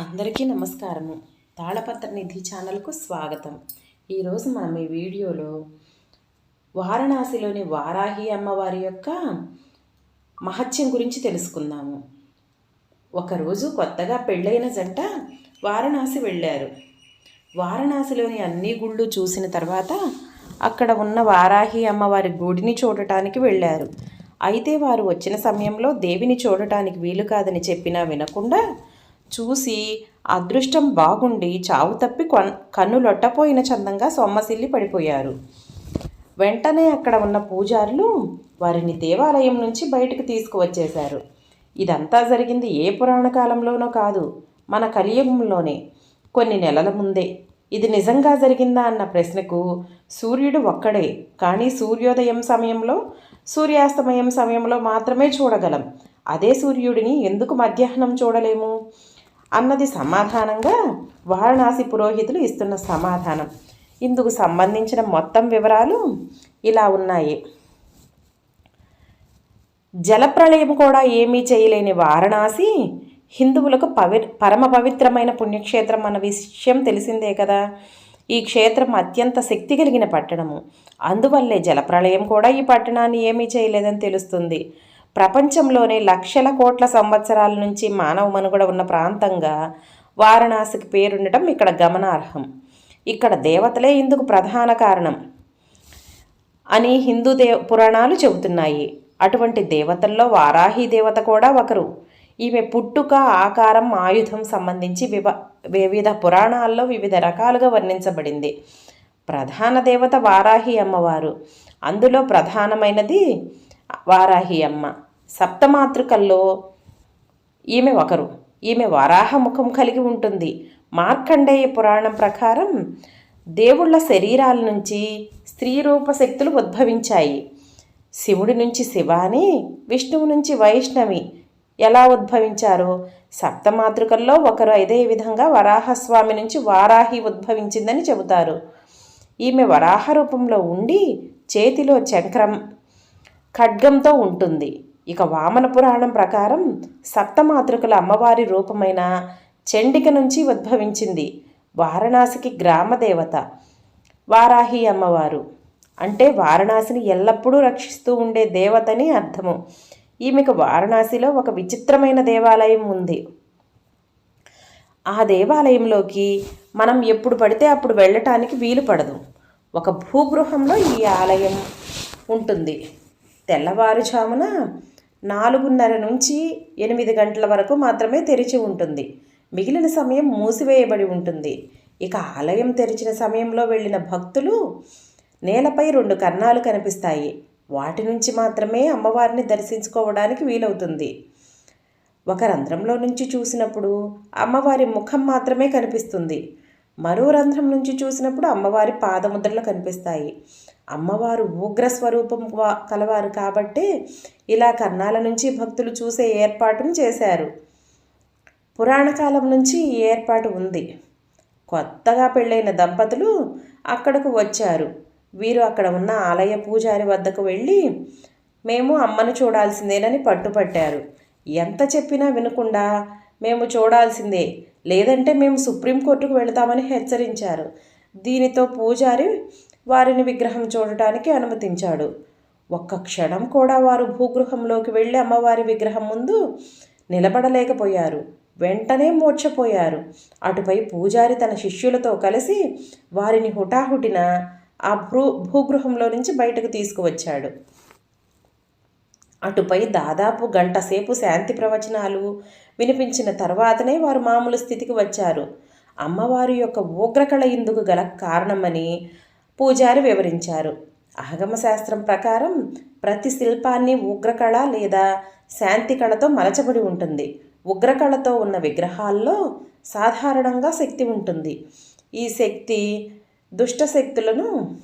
అందరికీ నమస్కారము. తాళపత్ర నిధి ఛానల్కు స్వాగతం. ఈరోజు మనం ఈ వీడియోలో వారణాసిలోని వారాహి అమ్మవారి యొక్క మహత్యం గురించి తెలుసుకుందాము. ఒకరోజు కొత్తగా పెళ్ళైన జంట వారణాసి వెళ్ళారు. వారణాసిలోని అన్ని గుళ్ళు చూసిన తర్వాత అక్కడ ఉన్న వారాహి అమ్మవారి గుడిని చూడటానికి వెళ్ళారు. అయితే వారు వచ్చిన సమయంలో దేవిని చూడటానికి వీలు కాదని చెప్పినా వినకుండా చూసి అదృష్టం బాగుండి చావు తప్పి కొన్ కన్నులొట్టపోయిన చందంగా సొమ్మసిల్లి పడిపోయారు. వెంటనే అక్కడ ఉన్న పూజారులు వారిని దేవాలయం నుంచి బయటకు తీసుకువచ్చేశారు. ఇదంతా జరిగింది ఏ పురాణ కాలంలోనో కాదు మన కలియుగంలోనే. కొన్ని నెలల ముందే. ఇది నిజంగా జరిగిందా అన్న ప్రశ్నకు సూర్యుడు ఒక్కడే. కానీ సూర్యోదయం సమయంలో సూర్యాస్తమయం సమయంలో మాత్రమే చూడగలం. అదే సూర్యుడిని ఎందుకు మధ్యాహ్నం చూడలేము? అన్నది సమాధానంగా వారణాసి పురోహితులు ఇస్తున్న సమాధానం. ఇందుకు సంబంధించిన మొత్తం వివరాలు ఇలా ఉన్నాయి. జలప్రళయం కూడా ఏమీ చేయలేని వారణాసి హిందువులకు పవి పరమ పవిత్రమైన పుణ్యక్షేత్రం అన్న విషయం తెలిసిందే కదా. ఈ క్షేత్రం అత్యంత శక్తి కలిగిన పట్టణము. అందువల్లే జలప్రళయం కూడా ఈ పట్టణాన్ని ఏమీ చేయలేదని తెలుస్తుంది. ప్రపంచంలోనే లక్షల కోట్ల సంవత్సరాల నుంచి మానవ మనుగడ ఉన్న ప్రాంతంగా వారణాసికి పేరుండటం ఇక్కడ గమనార్హం. ఇక్కడ దేవతలే ఇందుకు ప్రధాన కారణం అని హిందూ దే పురాణాలు చెబుతున్నాయి. అటువంటి దేవతల్లో వారాహి దేవత కూడా ఒకరు. ఈమె పుట్టుక ఆకారం ఆయుధం సంబంధించి వివ వివిధ పురాణాల్లో వివిధ రకాలుగా వర్ణించబడింది. ప్రధాన దేవత వారాహి అమ్మవారు. అందులో ప్రధానమైనది వారాహి అమ్మ. సప్తమాతృకల్లో ఈమె ఒకరు. ఈమె వరాహ ముఖం కలిగి ఉంటుంది. మార్కండేయ పురాణం ప్రకారం దేవుళ్ళ శరీరాల నుంచి స్త్రీ రూప శక్తులు ఉద్భవించాయి. శివుడి నుంచి శివాని విష్ణువు నుంచి వైష్ణవి ఎలా ఉద్భవించారో సప్తమాతృకల్లో ఒకరు అదే విధంగా వరాహస్వామి నుంచి వారాహి ఉద్భవించిందని చెబుతారు. ఈమె వరాహ రూపంలో ఉండి చేతిలో చక్రం ఖడ్గంతో ఉంటుంది. ఇక వామన పురాణం ప్రకారం సప్తమాతృకల అమ్మవారి రూపమైన చండిక నుంచి ఉద్భవించింది వారణాసికి గ్రామదేవత వారాహి అమ్మవారు. అంటే వారణాసిని ఎల్లప్పుడూ రక్షిస్తూ ఉండే దేవతని అర్థము. ఈమెకు వారణాసిలో ఒక విచిత్రమైన దేవాలయం ఉంది. ఆ దేవాలయంలోకి మనం ఎప్పుడు పడితే అప్పుడు వెళ్ళటానికి వీలు పడదు. ఒక భూగృహంలో ఈ ఆలయం ఉంటుంది. తెల్లవారుజామున నాలుగున్నర నుంచి ఎనిమిది గంటల వరకు మాత్రమే తెరిచి ఉంటుంది. మిగిలిన సమయం మూసివేయబడి ఉంటుంది. ఇక ఆలయం తెరిచిన సమయంలో వెళ్ళిన భక్తులు నేలపై రెండు కన్నాలు కనిపిస్తాయి. వాటి నుంచి మాత్రమే అమ్మవారిని దర్శించుకోవడానికి వీలవుతుంది. ఒక రంధ్రంలో నుంచి చూసినప్పుడు అమ్మవారి ముఖం మాత్రమే కనిపిస్తుంది. మరో రంధ్రం నుంచి చూసినప్పుడు అమ్మవారి పాదముద్రలు కనిపిస్తాయి. అమ్మవారు ఉగ్ర స్వరూపం కలవారు కాబట్టి ఇలా కర్ణాల నుంచి భక్తులు చూసే ఏర్పాటును చేశారు. పురాణకాలం నుంచి ఈ ఏర్పాటు ఉంది. కొత్తగా పెళ్ళైన దంపతులు అక్కడకు వచ్చారు. వీరు అక్కడ ఉన్న ఆలయ పూజారి వద్దకు వెళ్ళి మేము అమ్మను చూడాల్సిందేనని పట్టుపట్టారు. ఎంత చెప్పినా వినకుండా మేము చూడాల్సిందే. లేదంటే మేము సుప్రీంకోర్టుకు వెళతామని హెచ్చరించారు. దీనితో పూజారి వారిని విగ్రహం చూడటానికి అనుమతించాడు. ఒక్క క్షణం కూడా వారు భూగృహంలోకి వెళ్ళి అమ్మవారి విగ్రహం ముందు నిలబడలేకపోయారు. వెంటనే మూర్చపోయారు అటుపై పూజారి తన శిష్యులతో కలిసి వారిని హుటాహుటిన ఆ భూ భూగృహంలో నుంచి బయటకు తీసుకువచ్చాడు. అటుపై దాదాపు గంట సేపు శాంతి ప్రవచనాలు వినిపించిన తర్వాతనే వారు మామూలు స్థితికి వచ్చారు. అమ్మవారి యొక్క ఉగ్రకళ ఇందుకు గల కారణమని పూజారి వివరించారు. ఆగమశాస్త్రం ప్రకారం ప్రతి శిల్పాన్ని ఉగ్రకళ లేదా శాంతి కళతో మలచబడి ఉంటుంది. ఉగ్రకళతో ఉన్న విగ్రహాల్లో సాధారణంగా శక్తి ఉంటుంది. ఈ శక్తి దుష్ట శక్తులను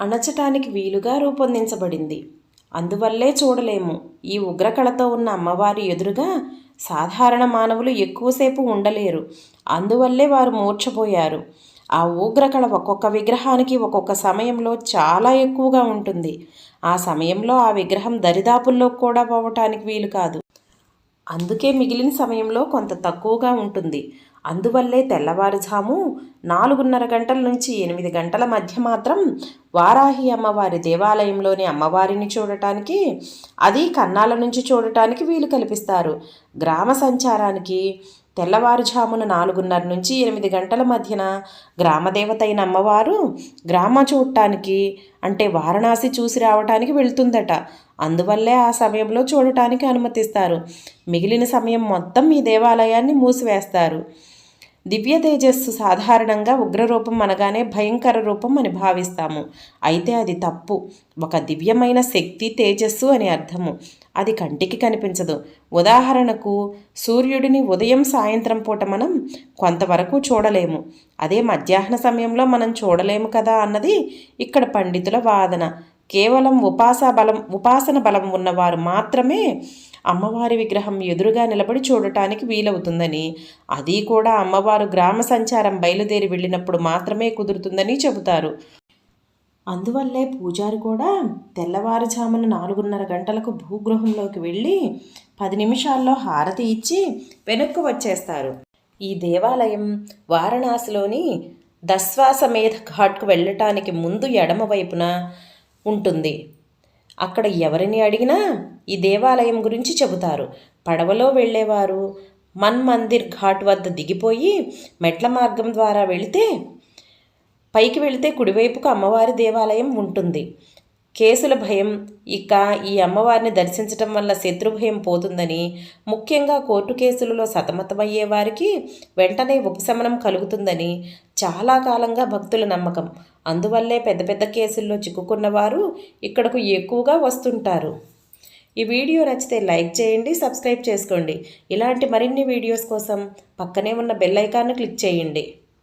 అణచటానికి వీలుగా రూపొందించబడింది. అందువల్లే చూడలేము ఈ ఉగ్రకళతో ఉన్న అమ్మవారి ఎదురుగా సాధారణ మానవులు ఎక్కువసేపు ఉండలేరు. అందువల్లే వారు మూర్చపోయారు ఆ ఉగ్రకళ ఒక్కొక్క విగ్రహానికి ఒక్కొక్క సమయంలో చాలా ఎక్కువగా ఉంటుంది. ఆ సమయంలో ఆ విగ్రహం దరిదాపుల్లో కూడా పోవటానికి వీలు కాదు. అందుకే మిగిలిన సమయంలో కొంత తక్కువగా ఉంటుంది. అందువల్లే తెల్లవారుజాము నాలుగున్నర గంటల నుంచి ఎనిమిది గంటల మధ్య మాత్రం వారాహి అమ్మవారి దేవాలయంలోని అమ్మవారిని చూడటానికి అది కన్నాల నుంచి చూడటానికి వీలు కల్పిస్తారు. గ్రామ సంచారానికి తెల్లవారుజామున నాలుగున్నర నుంచి ఎనిమిది గంటల మధ్యన గ్రామదేవత అయిన అమ్మవారు గ్రామ చూడటానికి అంటే వారణాసి చూసి రావటానికి వెళ్తుందట. అందువల్లే ఆ సమయంలో చూడటానికి అనుమతిస్తారు. మిగిలిన సమయం మొత్తం ఈ దేవాలయాన్ని మూసివేస్తారు. దివ్య తేజస్సు సాధారణంగా ఉగ్రరూపం అనగానే భయంకర రూపం అని భావిస్తాము. అయితే అది తప్పు. ఒక దివ్యమైన శక్తి తేజస్సు అని అర్థము. అది కంటికి కనిపించదు. ఉదాహరణకు సూర్యుడిని ఉదయం సాయంత్రం పూట మనం కొంతవరకు చూడలేము. అదే మధ్యాహ్న సమయంలో మనం చూడలేము కదా అన్నది ఇక్కడ పండితుల వాదన. కేవలం ఉపాస బలం ఉపాసన బలం ఉన్నవారు మాత్రమే అమ్మవారి విగ్రహం ఎదురుగా నిలబడి చూడటానికి వీలవుతుందని అది కూడా అమ్మవారు గ్రామ సంచారం బయలుదేరి వెళ్ళినప్పుడు మాత్రమే కుదురుతుందని చెబుతారు. అందువల్లే పూజారి కూడా తెల్లవారుజామున నాలుగున్నర గంటలకు భూగృహంలోకి వెళ్ళి పది నిమిషాల్లో హారతి ఇచ్చి వెనక్కు వచ్చేస్తారు. ఈ దేవాలయం వారణాసిలోని దశ్వాసమేధ ఘాట్కు వెళ్ళటానికి ముందు ఎడమ వైపున ఉంటుంది. అక్కడ ఎవరిని అడిగినా ఈ దేవాలయం గురించి చెబుతారు. పడవలో వెళ్ళేవారు. మన్ మందిర్ ఘాట్ వద్ద దిగిపోయి మెట్ల మార్గం ద్వారా వెళితే పైకి వెళితే కుడివైపుకు అమ్మవారి దేవాలయం ఉంటుంది. కేసుల భయం ఇక ఈ అమ్మవారిని దర్శించటం వల్ల శత్రు భయం పోతుందని ముఖ్యంగా కోర్టు కేసులలో సతమతమయ్యే వారికి వెంటనే ఉపశమనం కలుగుతుందని చాలా కాలంగా భక్తుల నమ్మకం. అందువల్లే పెద్ద పెద్ద కేసుల్లో చిక్కుకున్నవారు ఇక్కడకు ఎక్కువగా వస్తుంటారు. ఈ వీడియో నచ్చితే లైక్ చేయండి సబ్స్క్రైబ్ చేసుకోండి. ఇలాంటి మరిన్ని వీడియోస్ కోసం పక్కనే ఉన్న బెల్ ఐకాన్ను క్లిక్ చేయండి.